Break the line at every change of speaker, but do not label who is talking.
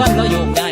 วันเราโยกได้